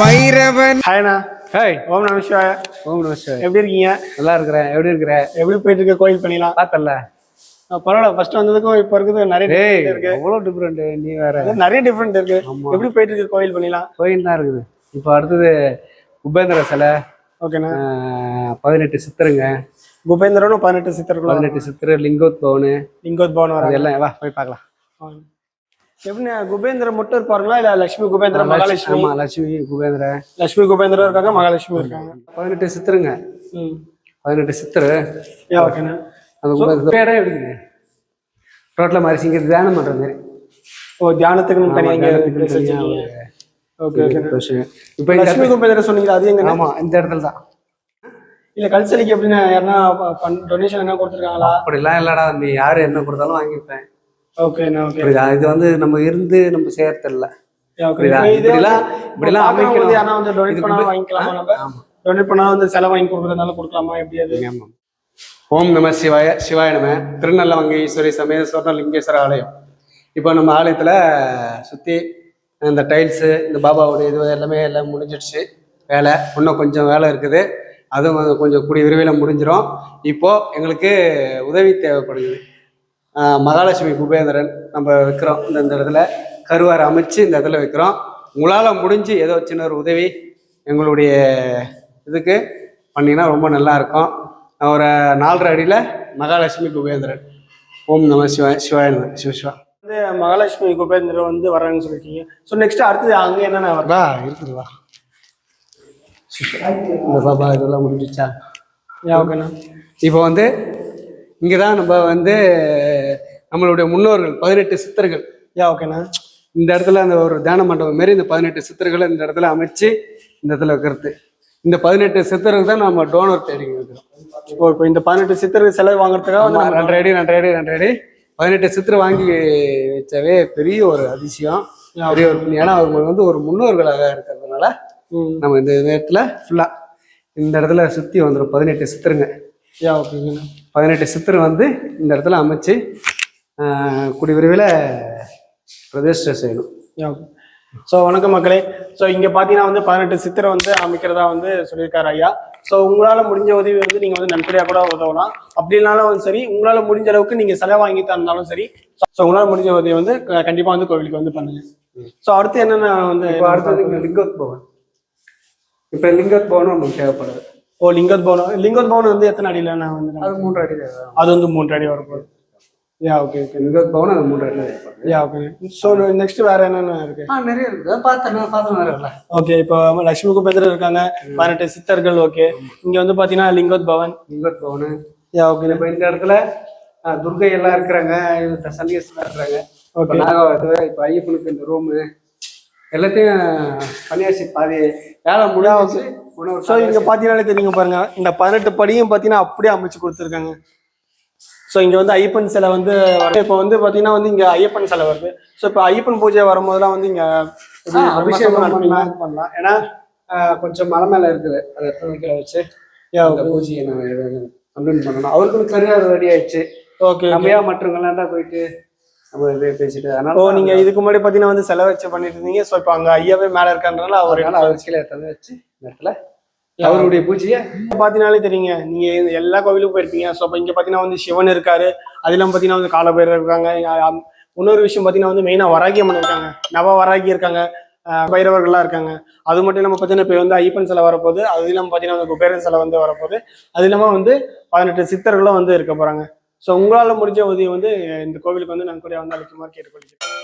Vairavan ஹாய்ண்ணா hi ஓம் நம சிவாய. ஓம் நமஸ்கார் எப்படி இருக்கீங்க? நல்லா இருக்கிறேன். எப்படி இருக்கிற? எப்படி போயிட்டு இருக்கு கோயில் பண்ணிலாம் பார்த்தல பரவாயில்ல. ஃபர்ஸ்ட் வந்ததுக்கும் இப்போ இருக்கிறது நிறைய இருக்கு. அவ்வளோ டிஃப்ரெண்ட் நீ வேற. நிறைய டிஃப்ரெண்ட் இருக்கு. எப்படி போயிட்டு இருக்கு கோயில் பண்ணிலாம் கோயில் தான் இருக்குது. இப்போ அடுத்தது உபேந்திர சிலை. ஓகேண்ணா. பதினெட்டு சித்திரங்க. குபேந்திரனும் பதினெட்டு சித்தர்களும். பதினெட்டு சித்திர லிங்கோத்பவனு. வராங்க. எல்லாம் வா போய் பார்க்கலாம். எப்படிண்ணா குபேந்திரம் மட்டும் இருப்பாருங்களா? இல்ல லட்சுமி குபேந்திரம் மகாலட்சுமி? ஆமா லட்சுமி குபேந்திர லட்சுமி குபேந்திரம் இருக்காங்க மகாலட்சுமி இருக்காங்க. பதினெட்டு சித்திரங்க. பதினெட்டு சித்திர. ஓகேண்ணா? அந்த குபேந்திர இடம் எடுக்குது ரோட்ல மாதிரி இங்க தியானம் பண்ற மாதிரி. ஓ தியானத்துக்கு தனியாக. ஓகே இப்போ இந்த லட்சுமி குபேந்திரம் சொன்னீங்களா அது எங்க ஆமா இந்த இடத்துல தான். இல்ல கல்சலிக்கு எப்படின்னா யாருன்னா டொனேஷன் என்ன கொடுத்துருக்காங்களா? அப்படிலாம் இல்லடா நீ யாரு என்ன கொடுத்தாலும் வாங்கிப்பேன். ஓகே புரியுதா? இது வந்து நம்ம இருந்து நம்ம செய்யறது இல்ல ஓகே புரியுதா? இப்படிலாம் இப்படிலாம் அமைக்கணும். யாரா வந்து டொனேட் பண்ணா வாங்கிக்கலாமா நம்ம. டொனேட் பண்ணா வந்து செலவு வாங்கி கொடுக்கறதுனால கொடுக்கலாமா? எப்படி அது. ஓம் நம சிவாய சிவாய நம. திருநெல்லவங்கை ஈஸ்வரி சமேத சுவர்ண லிங்கேஸ்வர ஆலயம். இப்போ நம்ம ஆலயத்துல சுத்தி இந்த டைல்ஸு இந்த பாபாவுடைய இது எல்லாமே எல்லாம் முடிஞ்சிடுச்சு. வேலை. இன்னும் கொஞ்சம் வேலை இருக்குது. அதுவும் கொஞ்சம் கூடிய விரைவில் முடிஞ்சிடும் இப்போ எங்களுக்கு உதவி தேவைப்படுது. மகாலட்சுமி குபேந்திரன் நம்ம வைக்கிறோம் இந்த இந்த இடத்துல. கருவார் அமைச்சு இந்த இடத்துல வைக்கிறோம். உங்களால் முடிஞ்சு ஏதோ சின்ன ஒரு உதவி எங்களுடைய இதுக்கு பண்ணீங்கன்னா ரொம்ப நல்லா இருக்கும். ஒரு நாலரை அடியில் மகாலட்சுமி குபேந்திரன். ஓம் நம சிவாய சிவாய நம சிவ சிவா. வந்து மகாலட்சுமி குபேந்திரன் வந்து வர்றாங்கன்னு சொல்லிருக்கீங்க ஸோ நெக்ஸ்ட் அடுத்தது அங்க என்னென்ன வரும் வா இருக்குது வா. இந்த பாபா இதெல்லாம் முடிஞ்சிச்சா? ஓகேண்ணா. இப்போ வந்து இங்கே தான் நம்ம வந்து நம்மளுடைய முன்னோர்கள் பதினெட்டு சித்தர்கள். யா ஓகேண்ணா இந்த இடத்துல அந்த ஒரு தியான மண்டபம் மாரி இந்த பதினெட்டு சித்தர்களை இந்த இடத்துல அமைச்சு இந்த இடத்துல வைக்கிறது. இந்த பதினெட்டு சித்தர்கள் தான் நம்ம டோனர் தேடிங்க இருக்கிறோம் ஓ இப்போ இந்த பதினெட்டு சித்தர் செலவு வாங்குறதுக்காக வந்து நம்ம அடி ரெண்டரை அடி ரெண்டரை அடி பதினெட்டு சித்தர் வாங்கி வச்சவே பெரிய ஒரு அதிசயம் பெரிய ஒரு. ஏன்னா அவங்க வந்து ஒரு முன்னோர்களாக இருக்கிறதுனால. நம்ம இந்த இடத்துல ஃபுல்லா இந்த இடத்துல சுத்தி வந்துடும் பதினெட்டு சித்தருங்க. யா ஓகேங்கண்ணா பதினெட்டு சித்தர் வந்து இந்த இடத்துல அமைச்சு கூடிய விரைவில் பிரதிஷ்டை செய்யணும் ஓகே ஸோ வணக்கம் மக்களே. ஸோ இங்கே பார்த்தீங்கன்னா வந்து பதினெட்டு சித்திரை வந்து அமைக்கிறதா வந்து சொல்லியிருக்காரு ஐயா. ஸோ உங்களால் முடிஞ்ச உதவி வந்து நீங்கள் வந்து நன்கொடையாக கூட உதவலாம். அப்படி இல்லைனாலும் வந்து சரி உங்களால் முடிஞ்ச அளவுக்கு நீங்கள் செலவு வாங்கி தந்தாலும் சரி ஸோ உங்களால் முடிஞ்ச உதவி வந்து கண்டிப்பாக வந்து கோவிலுக்கு வந்து பண்ணுங்க. ஸோ அடுத்து என்னென்ன வந்து இப்போ அடுத்தது இங்கே லிங்கோத்பவன் இப்போ லிங்கோத்பவன் நமக்கு தேவைப்படுது. ஓ லிங்கத் பவன். லிங்கத் பவன் வந்து எத்தனை அடியில் நான் வந்து அது மூன்று அடி அது வந்து மூன்று அடி வரப்போகுது யா ஓகே ஓகே லிங்கோத்பவன் அது மூன்று அடி தேவைப்படுது யா ஓகே ஸோ நெக்ஸ்ட் வேற என்னென்ன இருக்கு? ஆ நிறைய இருக்குது பார்த்தேன். பார்த்தேன் வேறல்ல ஓகே இப்போ லட்சுமி குபேந்திரர் இருக்காங்க. பதினெட்டு சித்தர்கள் ஓகே இங்க வந்து பாத்தீங்கன்னா லிங்கோத் பவன். லிங்கோத்பவன் யா ஓகே இப்போ இந்த இடத்துல துர்கை எல்லாம் இருக்கிறாங்க. சன்னியாசம் இருக்கிறாங்க. ஓகே நாகாவத்து இப்போ ஐயப்பனுக்கு இந்த ரூமு எல்லாத்தையும் சன்னியாசி பாதி வேலை உணவு ஸோ இங்க பாத்தீங்கன்னாலே தெரியுங்க பாருங்க. இந்த பதினெட்டு படியும் பாத்தீங்கன்னா அப்படியே அமைச்சு கொடுத்துருக்காங்க. ஸோ இங்க வந்து ஐயப்பன் சிலை வந்து. இப்போ வந்து பாத்தீங்கன்னா வந்து இங்க ஐயப்பன் சிலை வருது. ஸோ இப்போ ஐயப்பன் பூஜை வரும்போதெல்லாம் வந்து இங்க அபிஷேகம்? பண்ணலாம். ஏன்னா கொஞ்சம் மலை மேல இருக்குது. அதை வைக்க வச்சு பூஜையை நம்ம கம்ப்ளீட் பண்ணணும். அவருக்கும் கரியார் ரெடி ஆயிடுச்சு. ஓகே நம்ம ஏன் மற்றவங்களாண்டா போயிட்டு நம்ம இது பேசிட்டு ஓ அதனால நீங்க இதுக்கு முன்னாடி பாத்தீங்கன்னா வந்து செலவு வச்சு பண்ணிட்டு இருந்தீங்க. ஸோ இப்போ அங்க ஐயாவே மேல இருக்கறதுனால அவர் அவர் கீழே எடுத்து வச்சு இந்த இடத்துல அவருடைய பூஜையை பாத்தீங்கன்னாலே தெரியுங்க. நீங்க எல்லா கோவிலுக்கும் போயிருப்பீங்க. ஸோ இப்போ இங்க பாத்தீங்கன்னா வந்து சிவன் இருக்காரு. அது இல்லாம பாத்தீங்கன்னா வந்து காலபைரவர் இருக்காங்க. இன்னொரு விஷயம் பாத்தீங்கன்னா வந்து மெயினா வராகி அம்மன் இருக்காங்க. நவ வராகி இருக்காங்க. பைரவர்கள்லாம் இருக்காங்க. அது மட்டும் இல்லாம பாத்தீங்கன்னா இப்போ வந்து ஐயப்பன் சிலை வரப்போகுது. அது இல்லாம பாத்தீங்கன்னா வந்து குபேரன் சிலை வந்து வரப்போகுது. அது இல்லாம வந்து பதினெட்டு சித்தர்களும் வந்து இருக்க போறாங்க. ஸோ உங்களால முடிஞ்ச உதவி வந்து இந்த கோவிலுக்கு வந்து நன்கொடையா வந்து அளிக்குமாறு கேட்டுக்கொள்கிறேன்.